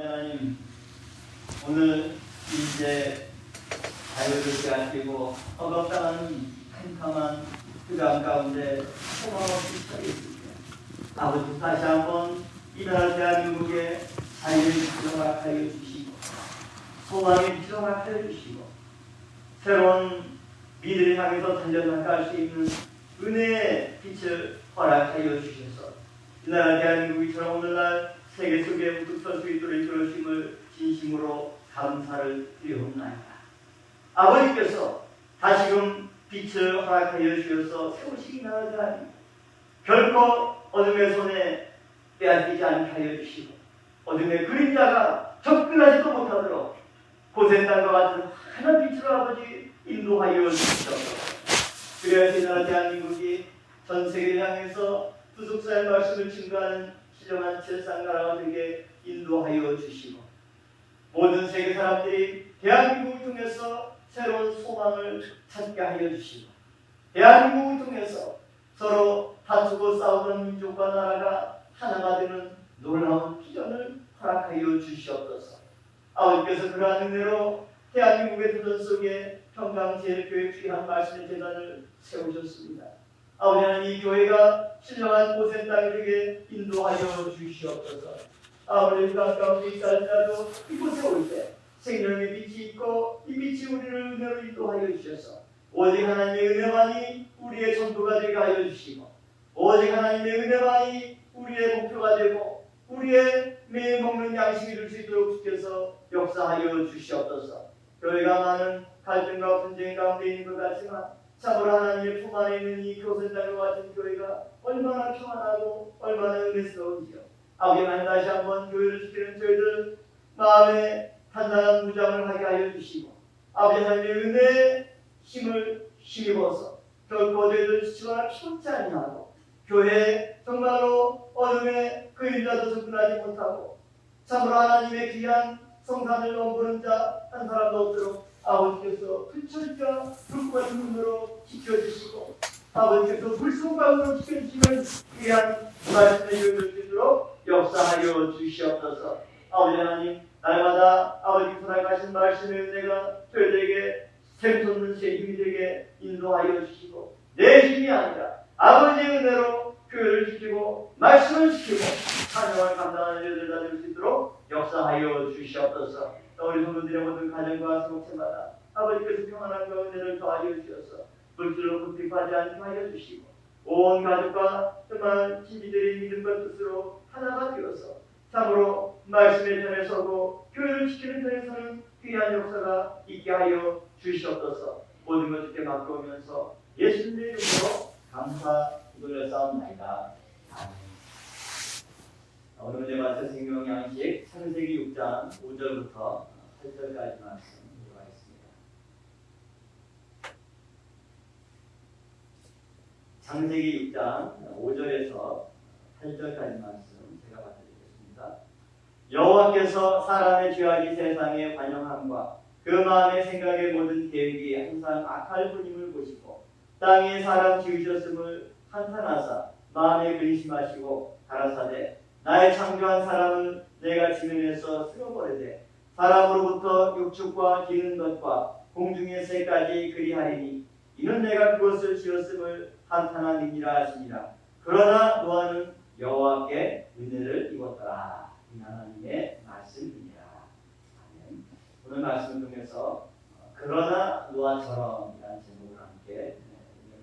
하나님 오늘 이제 자유를 빼앗기고 억압당하는 캄캄한 그강 가운데 소망 없이 서 있습니다. 아버지 다시 한번 이 나라 대한민국에 자유를 허락하여 주시고 빛을 허락하여 주시고 새로운 미래를 향해서 달려나갈 수 있는 은혜의 빛을 허락하여 주셔서 이 나라 대한민국이 처럼 오늘날 세계 속에 우뚝 설수 있도록 이끌어 주심을 진심으로 감사를 드리옵나이다. 아버지께서 다시금 빛을 허락하여 주셔서 세우시기 아닙니다. 결코 어둠의 손에 빼앗기지 않게 하여 주시고 어둠의 그림자가 접근하지도 못하도록 고센 땅과 같은 하나님 빛으로 아버지 인도하여 주시옵소서. 그래야지 나라 대한민국이 전 세계를 향해서 부속사의 말씀을 증거하는 신령한 칠상나라가 되게 인도하여 주시고 모든 세계 사람들이 대한민국을 통해서 새로운 소망을 찾게 하여 주시고 대한민국을 통해서 서로 다투고 싸우던 민족과 나라가 하나가 되는 놀라운 기전을 허락하여 주시옵소서. 아버지께서 그러한 은혜로 대한민국의 도전 속에 평강 제일교회 귀한 말씀의 재단을 세우셨습니다. 아버지 하나님 이 교회가 신령한 곳의 땅에게 인도하여 주시옵소서. 아버지 가까운 이 딸이라도 이곳에 올 때 생명의 빛이 있고 이 빛이 우리를 은혜로 인도하여 주셔서 오직 하나님의 은혜만이 우리의 전부가 되게 하여 주시고 오직 하나님의 은혜만이 우리의 목표가 되고 우리의 매일 먹는 양식이 될 수 있도록 주께서 역사하여 주시옵소서. 교회가 많은 갈등과 분쟁 가운데 있는 것 같지만 참으로 하나님의 품 안에 있는 이 교선장과 같은 교회가 얼마나 평안하고 얼마나 은혜스러운지요. 아버지 하나님 다시 한번 교회를 지키는 저희들 마음에 단단한 무장을 하게 하여 주시고 아버지 하나님의 은혜의 힘을 힘입어서 결코 저희들 지치거나 피곤치 아니하고 교회에 정말로 어둠의 그림자도 접근하지 못하고 참으로 하나님의 귀한 성산을 넘보는 자 한 사람도 없도록 아버지께서 불철과 불과 눈으로 지켜주시고 아버지께서 불순간으로 지켜주시면 귀한 이루어질 수 있도록 역사하여 주시옵소서. 아버지 하나님 날마다 아버지 분할하신 말씀의 은혜가 저희들에게 샘솟는 새 힘이 되게 인도하여 주시고 내 힘이 아니라 아버지의 은혜로 교회를 지키고 말씀을 지키고 사명을 감당하는 일들 다될수 있도록 역사하여 주시옵소서. 또 우리 성도들의 모든 가정과 성체마다 아버지께서 평안한 가운데를 더하여 주셔서 물질로 굽직하지 않게 하여 주시고 온 가족과 정말 친지들의 믿음과 뜻으로 하나가 되어서 참으로 말씀의 편에 서고 교회를 지키는 편에서는 귀한 역사가 있게 하여 주시옵소서 모든 것 주께 맡겨오면서 예수님의 이름으로 감사 기도를 싸움나이다. 오늘 맞춰 생명 양식 창세기 6장 5절부터 8절까지 말씀 읽어가겠습니다. 창세기 6장 5절에서 8절까지 말씀 제가 받아드리겠습니다. 여호와께서 사람의 죄악이 세상에 관영함과 그 마음의 생각의 모든 계획이 항상 악할 뿐임을 보시고 땅에 사람 지으셨음을 한탄하사 마음에 근심하시고 가라사대 나의 창조한 사람을 내가 지면에서 쓸어버리되 사람으로부터 육축과 기는 것과 공중의 새까지 그리하리니 이는 내가 그것을 지었음을 한탄함이니라 하시니라 그러나 노아는 여호와께 은혜를 입었더라 이 하나님의 말씀이니라 아멘. 오늘 말씀을 통해서 어, 그러나 노아처럼이라는 제목을 함께 네,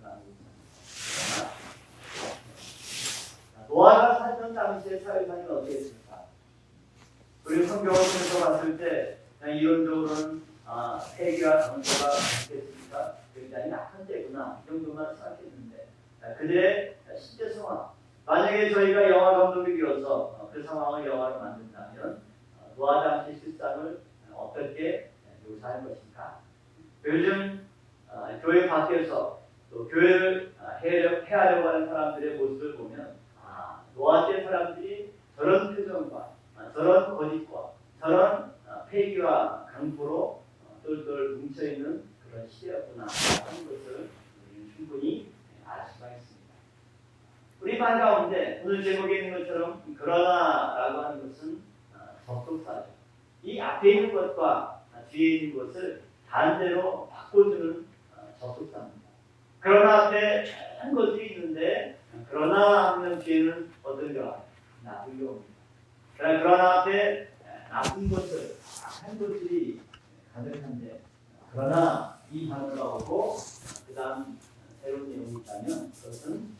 나누고 있습니다. 노아가 살던 당시의 사회상이 어떻겠습니까? 우리 성경을 통해서 봤을 때 그냥 이론적으로는 아, 세계와 정서가 어떻겠습니까? 굉장히 약한 때구나 이 정도만 생각했는데 아, 그들의 실제 상황 만약에 저희가 영화 감독이어서 어, 그 상황을 영화로 만든다면 어, 노아 당시 실상을 어떻게 묘사할 것인가? 요즘 어, 교회 밖에서 또 교회를 아, 해- 해하려고 하는 사람들의 모습을 보면 아, 노아 때 사람들이 저런 표정과 아, 저런 거짓과 저런 아, 폐기와 강포로 어, 똘똘 뭉쳐있는 그런 시대였구나 하는 것을 우리는 충분히 알 수가 있습니다. 우리 반 가운데 오늘 제목에 있는 것처럼 그러나라고 하는 것은 아, 접속사죠. 이 앞에 있는 것과 뒤에 있는 것을 반대로 바꿔주는 어, 접속사입니다. 그러나 앞에 좋은 것들이 있는데 그러나 하면 뒤에는 어떤 거 나쁜 게 옵니다. 그러나 앞에 나쁜 것을 악한 것들이 가득한데 그러나 이 단어가 오고 그 다음 새로운 내용이 있다면 그것은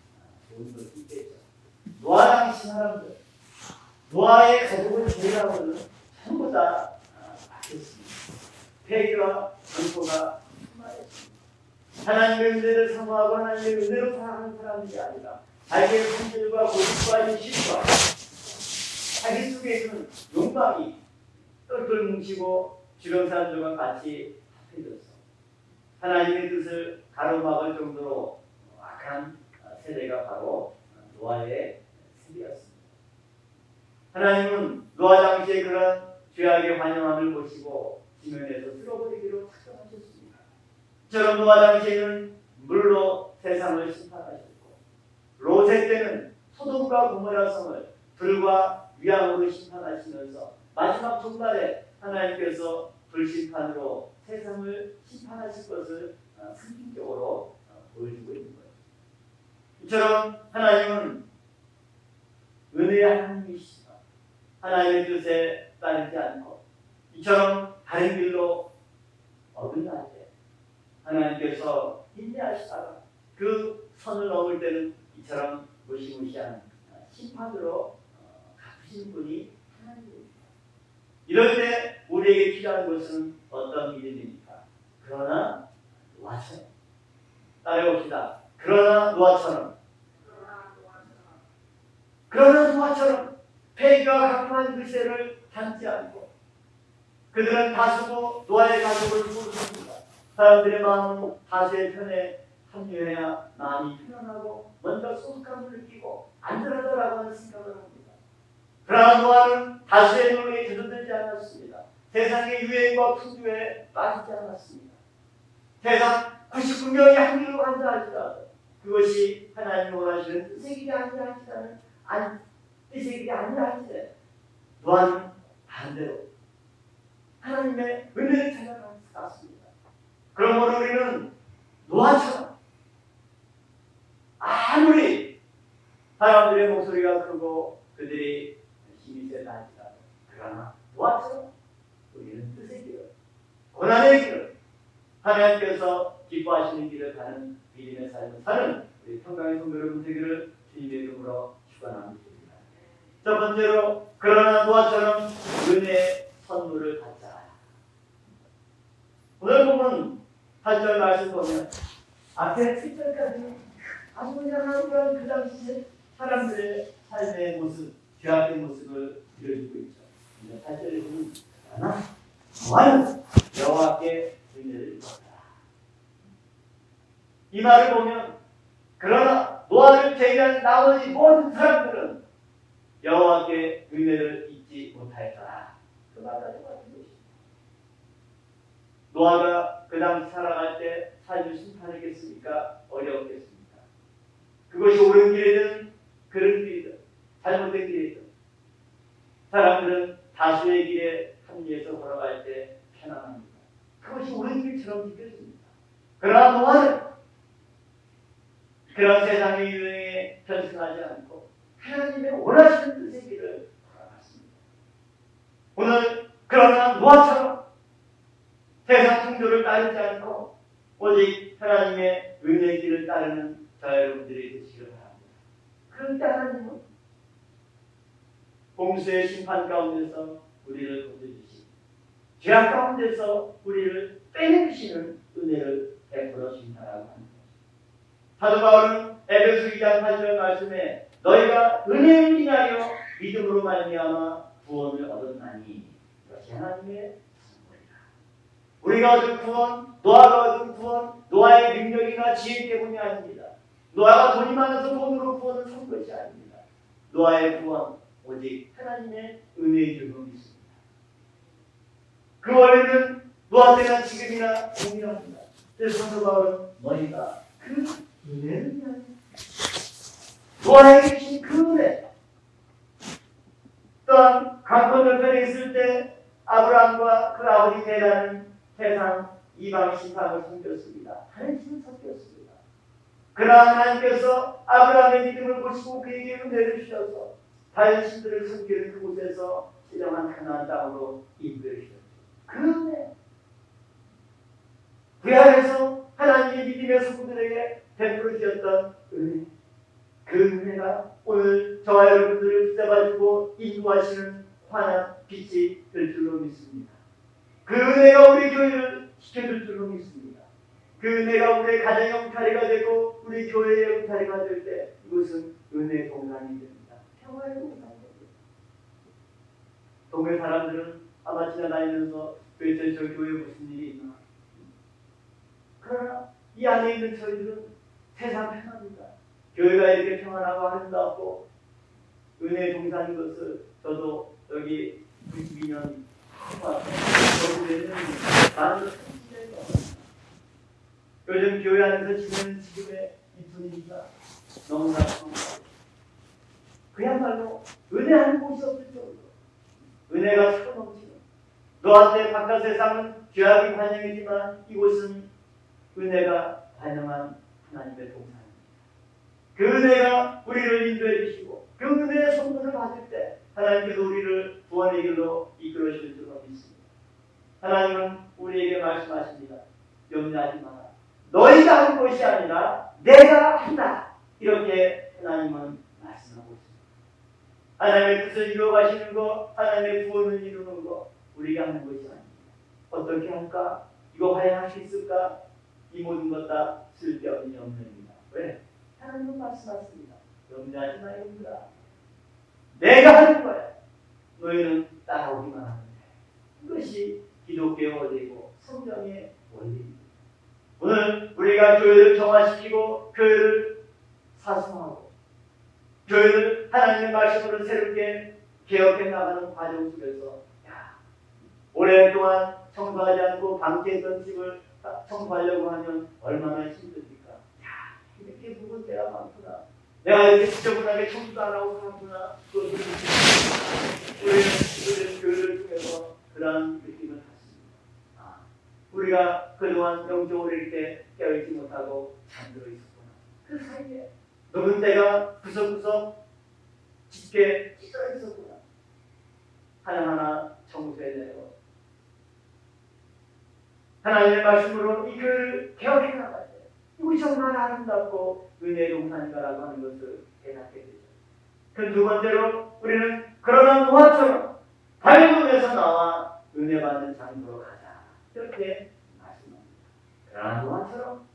좋은 것이 있겠죠. 노아 당시 사람들 노아의 가족을 제외하고는 전부 다 바뀌었습니다. 폐기와 전포가 심하였습니다. 하나님의 은혜를 사모하고 하나님의 은혜로 살아가는 사람들이 아니라 자기의 성질과 고집과 인식과 자기 속에 있는 욕망이 똘똘 뭉치고 주변 사람들과 같이 합해졌어. 하나님의 뜻을 가로막을 정도로 악한 세대가 바로 노아의 세대였습니다. 하나님은 노아 당시에 그런 죄악의 환영함을 보시고 지면에서 쓸어버리기로. 저런 노아 당시에는 물로 세상을 심판하셨고 롯의 때는 소돔과 고모라 성을 불과 위암으로 심판하시면서 마지막 종말에 하나님께서 불심판으로 세상을 심판하실 것을 어, 상징적으로 어, 보여주고 있는 거예요. 이처럼 하나님은 은혜의 하나님이시다. 하나님의 뜻에 따르지 않고 이처럼 다른 길로 어긋날 때 하나님께서 인내하시다가 그 선을 넘을 때는 이처럼 무시무시한 심판으로 어, 갚으시는 분이 하나님입니다. 이럴 때 우리에게 필요한 것은 어떤 믿음입니까? 그러나 노아처럼 따라해봅시다. 그러나 노아처럼 그러나 노아처럼 폐기와 각파한 글쎄를 담지 않고 그들은 다수고 노아의 가족을 부르습니다. 사람들의 마음은 다수의 편에 합류해야 마음이 편안하고 뭔가 소속감을 느끼고 안전하다라고 하는 생각을 합니다. 그러나 노아는 다수의 노력에 주저들지 않았습니다. 세상의 유행과 풍조에 빠지지 않았습니다. 세상 99명이 한길로 간다 할지라도 그것이 하나님 원하시는 뜻의 길이 아니라 할지라는 안, 뜻의 길이 아니라 할지라도 노아는 반대로 하나님의 은혜를 찾아갔습니다. 그러므로 우리는 노아처럼 아무리 사람들의 목소리가 크고 그들이 힘이 세다 할지라도 그러나 노아처럼 우리는 뜻의 길을 고난의 길을 하나님께서 기뻐하시는 길을 가는 믿음의 삶을 사는 우리 평강의 성도 여러분 되기를 주님의 이름으로 축원합니다. 첫 번째로 그러나 노아처럼 은혜의 선물을 받자. 오늘 보면 8절 말씀 보면 앞에 7절까지 아주 그냥 그런 그 당시 사람들의 삶의 모습, 죄악의 모습을 보여주고 있죠. 근데 8절에 보면 그러나 노아는 여호와께 은혜를 입었다. 이 말을 보면 그러나 노아를 제외한 나머지 모든 사람들은 여호와께 은혜를 잊지 못하였더라. 그 말까지 것입니다. 노아가 그 당시 살아갈 때 삶을 심판하겠습니까? 어려웠겠습니까? 그것이 옳은 길이든 그런 길이든 잘못된 길이든 사람들은 다수의 길에 합리해서 걸어갈 때 편안합니다. 그것이 옳은 길처럼 느껴집니다. 그러나 노아는 그런 세상의 유행에 편승하지 않고 하나님의 원하시는 뜻의 길을 걸어갔습니다. 오늘 그러나 노아처럼 세상 풍조를 따르지 않고 오직 하나님의 은혜의 길을 따르는 저 여러분들이 되시기를 바랍니다. 때 하나님은 공수의 심판 가운데서 우리를 건져주시고 죄악 가운데서 우리를 빼내주시는 은혜를 베풀어 주신다라고 합니다. 사도 바울은 에베소 2장 8절 말씀에 너희가 은혜를 인하여 믿음으로 말미암아 구원을 얻었나니 이것이 하나님의. 우리가 얻은 구원, 노아가 얻은 구원, 노아의 능력이나 지혜 때문이 아닙니다. 노아가 돈이 많아서 돈으로 구원을 산 것이 아닙니다. 노아의 구원 오직 하나님의 은혜의 줄로 믿습니다. 그 원리는 노아 때나 지금이나 동일합니다. 그래서 사도 바울은 너희가 그 은혜를 노아에게 주신 그 은혜 또 또한 강 건너편에 있을 때 아브라함과 그 아버지 대라는 세상 이방 신상을 섬겼습니다. 다른 신을 섬겼습니다. 그러나 하나님께서 아브라함의 믿음을 보시고 그에게 은혜를 주셔서 다른 신들을 섬기는 그곳에서 진정한 가나안 땅으로 인도해 주셨죠. 그 은혜. 그 안에서 하나님의 믿음의 성도들에게 베풀어 주셨던 은혜. 그 은혜가 오늘 저와 여러분들을 붙잡아주고 인도하시는 환한 빛이 될 줄로 믿습니다. 그 은혜가 우리 교회를 지켜줄 줄로 믿습니다. 그 은혜가 우리의 가정의 영탈이가 되고 우리 교회의 영탈이가 될 때 이것은 은혜의 공간이 됩니다. 평화의 공간이 됩니다. 동네 사람들은 아마 지나다니면서 도대체 저 교회에 무슨 일이 있나 그러나 이 안에 있는 저희들은 세상 편합니다. 교회가 이렇게 평안하고 아름답고 은혜 동산인 것을 저도 여기 92년 요즘 교회 안에서 지내는 지금의 이 분위기가 너무나 그야말로 은혜하는 곳이 없을 정도로 은혜가 차고 넘치는 너한테 바깥 세상은 죄악이 반영이지만 이곳은 은혜가 반영한 하나님의 동산입니다. 그 은혜가 우리를 인도해 주시고 그 은혜의 성분을 받을 때 하나님께서 우리를 구원의 길로 이끌어 주실 줄로 믿습니다. 하나님은 우리에게 말씀하십니다. 염려하지 마라. 너희가 한 것이 아니라 내가 한다. 이렇게 하나님은 말씀하고 있습니다. 하나님의 뜻을 이루어가시는 것, 하나님의 구원을 이루는 것, 우리가 하는 것이 아닙니다. 어떻게 할까? 이거 과연 할수 있을까? 이 모든 것 다 쓸데없는 염려입니다. 왜? 하나님은 말씀하십니다. 염려하지 마, 염려라. 내가 하는 거야. 너희는 따라오기만 하면 돼. 이것이 기독교의 원리고 성경의 원리입니다. 오늘 우리가 교회를 정화시키고 교회를 사수하고 교회를 하나님의 말씀으로 새롭게 개혁해 나가는 과정 속에서 야, 오랫동안 청소하지 않고 방치했던 집을 청소하려고 하면 얼마나 힘듭니까? 야, 이렇게 묵은 때가 많구나. 내가 이렇게 지저분하게 청소도 안 하고 사는구나. 그것을 우리는 교회를 통해서 그러한 느낌을 갖습니다. 아, 우리가 그동안 영적으로 이렇게 깨어있지 못하고 잠들어 있었구나. 그 사이에 묵은 때가 구석구석 짙게 찢어 있었구나. 하나하나 청소해 내고 하나님의 말씀으로 이 교회를 개혁해 때 이것이 정말 아름답고 은혜의 동산이다라고 하는 것을 깨닫게 되죠. 그 두 번째로 우리는 그러나 노아처럼 바벨론에서 나와 은혜 받는 장소로 가자. 이렇게 말씀합니다. 그러나 노아처럼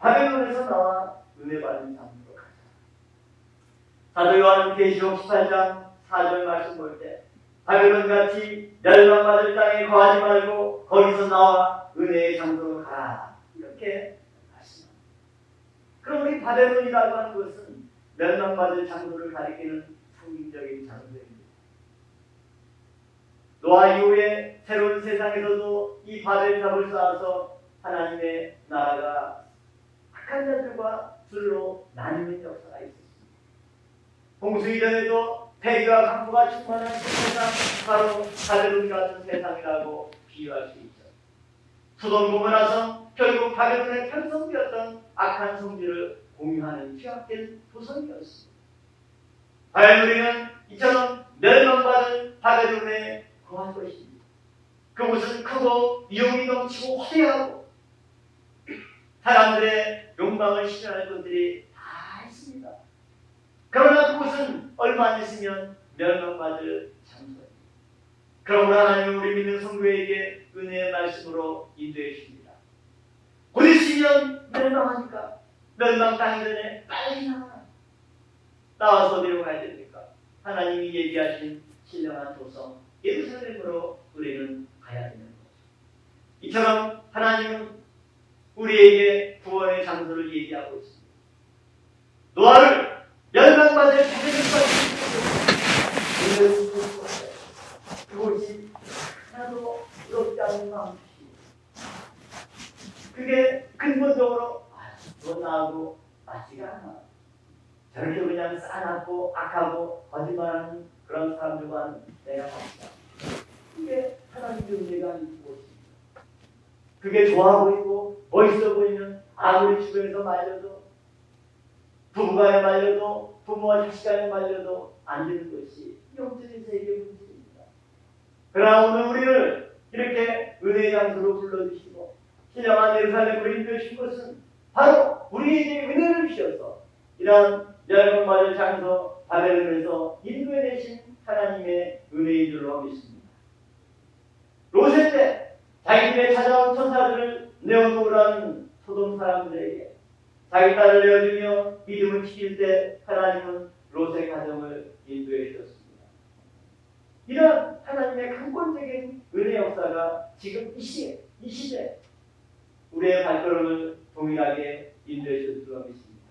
바벨론에서 나와 은혜 받는 장소로 가자. 사도 요한 계시록 18장 4절 말씀 볼 때 바벨론 같이 멸망받을 땅에 거하지 말고 거기서 나와 은혜의 장소로 가라. 이렇게. 그럼 우리 바벨론이라고 하는 것은 멸망받을 장소를 가리키는 상징적인 장소입니다. 노아 이후에 새로운 세상에서도 이 바벨탑을 쌓아서 하나님의 나라가 악한 자들과 둘로 나뉘는 역사가 있었습니다. 홍수 이전에도 폐기와 강포가 충만한 그 세상 바로 바벨론 같은 세상이라고 비유할 수 있죠. 소돔 고모라서 결국 바벨론의 편성되었던 악한 성질을 공유하는 취약된 도성이었습니다. 바벨론은 이처럼 멸망받은 바벨론에 거할 것입니다. 그곳은 크고 위용이 넘치고 화려하고 사람들의 욕망을 실현할 것들이 다 있습니다. 그러나 그곳은 얼마 안 있으면 멸망받을 장소입니다. 그러므로 하나님 우리 믿는 성도에게 은혜의 말씀으로 인도해 주십니다. 곧 있으면 멸망하니까 멸망 당기 전에 빨리 나와. 나와서 어디로 가야 됩니까? 하나님이 얘기하신 신령한 도성 예루살렘으로 우리는 가야 되는 거죠. 이처럼 하나님은 우리에게 구원의 장소를 얘기하고 있습니다. 노아를 멸망받을 자들까지 그곳이 하나도 부럽지 않은 마음이 그게 근본적으로 아, 너 나하고 맞지가 않아. 저렇게 그냥 싸납고 악하고 거짓말하는 그런 사람들과는 내가 같다. 그게 하나님의 은혜가 있는 곳입니다. 그게 좋아 보이고 멋있어 보이면 아무리 주변에서 말려도 부부간에 말려도 부모와 자식간에 말려도 안 되는 것이 영적인 세계의 문제입니다. 그러나 오늘 우리를 이렇게 은혜의 장소로 불러주시고 신령한 예루살렘으로 인도해 준 것은 바로 우리에게 은혜를 주셔서 이러한 맞을 장소 바벨론에서 인도해 내신 하나님의 은혜인 줄로 믿습니다. 로세 때 자기들의 찾아온 천사들을 내어놓으라는 소돔 사람들에게 자기 딸을 내어주며 믿음을 지킬 때 하나님은 롯의 가정을 인도해 주셨습니다. 이런 하나님의 근본적인 은혜 역사가 지금 이 시에, 이 시대 우리의 발걸음을 동일하게 인도해 주실 줄 믿습니다.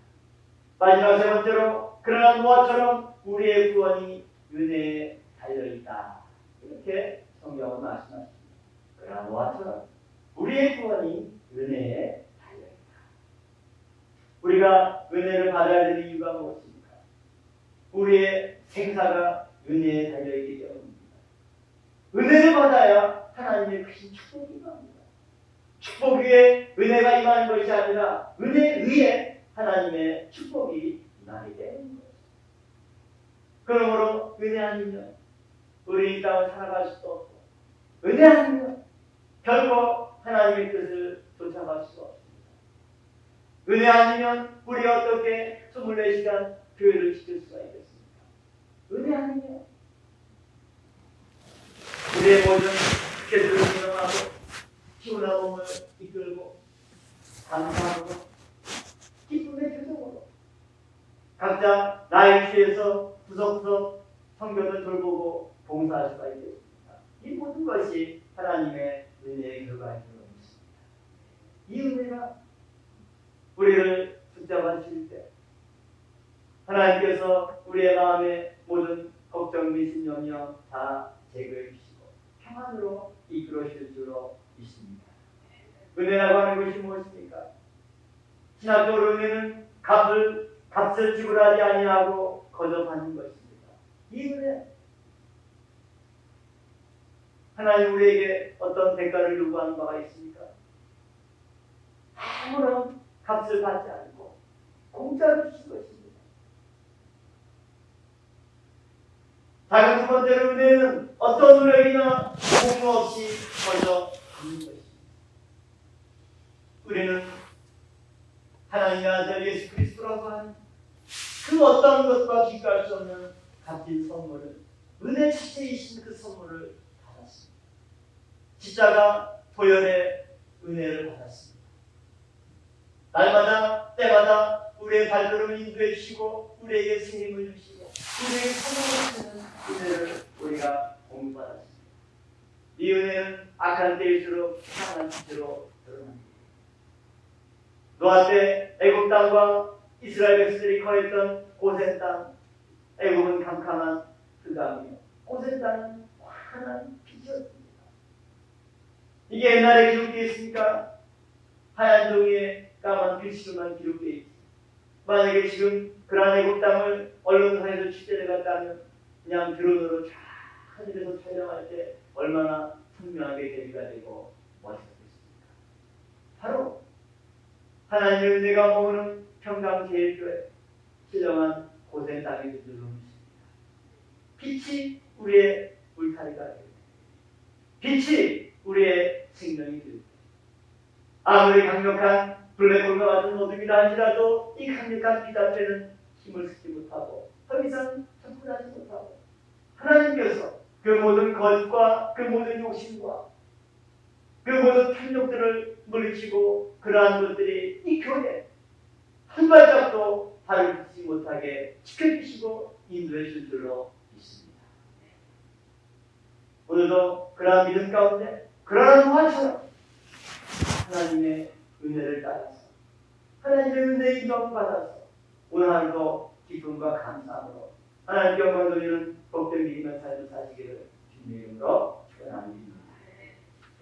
마지막 세 번째로 그러나 노아처럼 우리의 구원이 은혜에 달려있다. 이렇게 성경은 말씀하십니다. 그러나 노아처럼 우리의 구원이 은혜에 달려있다. 우리가 은혜를 받아야 되는 이유가 무엇입니까? 우리의 생사가 은혜에 달려있기 때문입니다. 은혜를 받아야 하나님의 크신 축복이 임합니다. 축복 위에 은혜가 임하는 것이 아니라 은혜 위에 하나님의 축복이 임하게 되는 것입니다. 그러므로 은혜 아니면 우리 이 땅을 살아갈 수도 없고 은혜 아니면 결코 하나님의 뜻을 쫓아갈 수 없습니다. 은혜 아니면 우리 어떻게 24시간 교회를 지킬 수가 있겠습니까? 은혜 아니면 우리의 모든 스케줄을 운영하고 피곤한 몸을 이끌고 감사하고 기쁨의 표정으로 각자 나의 취해서 구석구석 성경을 돌보고 봉사할 수가 있겠습니다. 이 모든 것이 하나님의 은혜의 결과인 줄 믿습니다. 이 은혜가 우리를 붙잡아 주실 때 하나님께서 우리의 마음의 모든 걱정, 미심, 염려 다 제거해 주시고 평안으로 이끌어 주실 줄로 믿습니다. 은혜라고 하는 것이 무엇입니까? 신학적으로 은혜는 값을 값을 지불하지 아니하고 거듭하는 것입니다. 이 은혜 하나님 우리에게 어떤 대가를 요구하는 바가 있습니까? 아무런 값을 받지 않고 공짜로 주신 것입니다. 다른 두 번째로 은혜는 어떤 노력이나 공부 없이 먼저 받는 것입니다. 우리는 하나님의 아들 예수 그리스도라고 하는 그 어떤 것과 비교할 수 없는 값진 선물을 은혜 자체이신 그 선물을. 십자가 보혈의 은혜를 받았습니다. 날마다 때마다 우리의 발걸음을 인도해 주시고 우리에게 새 힘을 주시고 우리에게 성공을 주는 은혜를 우리가 공부받았습니다. 이 은혜는 악한 때일수록 향한 빛으로 드러납니다. 노아 때 애굽 땅과 이스라엘 백성들이 거했던 고센 땅, 애굽은 캄캄한 흑암이며 고센 땅은 환한 빛이었습니다. 이게 옛날에 기록되어 있으니까 하얀 종이에 까만 글씨로만 기록되어 있습니다. 만약에 지금 그러한 애굽 땅을 언론사에서 취재를 갔다면 그냥 드론으로 쫙 하늘에서 촬영할 때 얼마나 선명하게 대비가 되고 멋있었겠습니까? 바로 하나님의 은혜가 머무는 평강 제일교회 신령한 고생 땅의 주를 놓으십니다. 빛이 우리의 울타리가 되고 빛이 우리의 생명이 되고 아무리 강력한 블랙홀과 같은 어둠이라 할지라도 이 강력한 빛 앞에는 힘을 쓰지 못하고 더 이상 접근하지 못하고 하나님께서 그 모든 거짓과 그 모든 욕심과 그 모든 탐욕들을 물리치고 그러한 것들이 이 교회 한 발짝도 발을 딛지 못하게 지켜주시고 인도해 줄 줄로 믿습니다. 오늘도 그러한 믿음 가운데 그러한 노아처럼 하나님의 은혜를 따라서 하나님의 은혜의 인도함을 받아서 오늘 하루도 기쁨과 감사함으로 하나님께 영광 돌리는 복된 믿음의 삶을 사시기를 주님의 이름으로 축원합니다.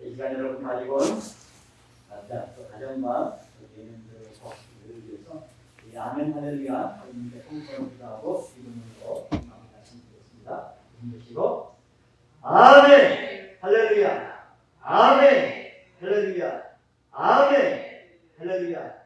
이 시간 여러분 가지고 온 각자 또 가정과 개인들의 복들을 위해서 이 아멘 할렐루야 하나님께 성성을 기도하고 이름으로 되겠습니다. 힘드시고 아멘 할렐루야 아멘. 할렐루야. 아멘. 할렐루야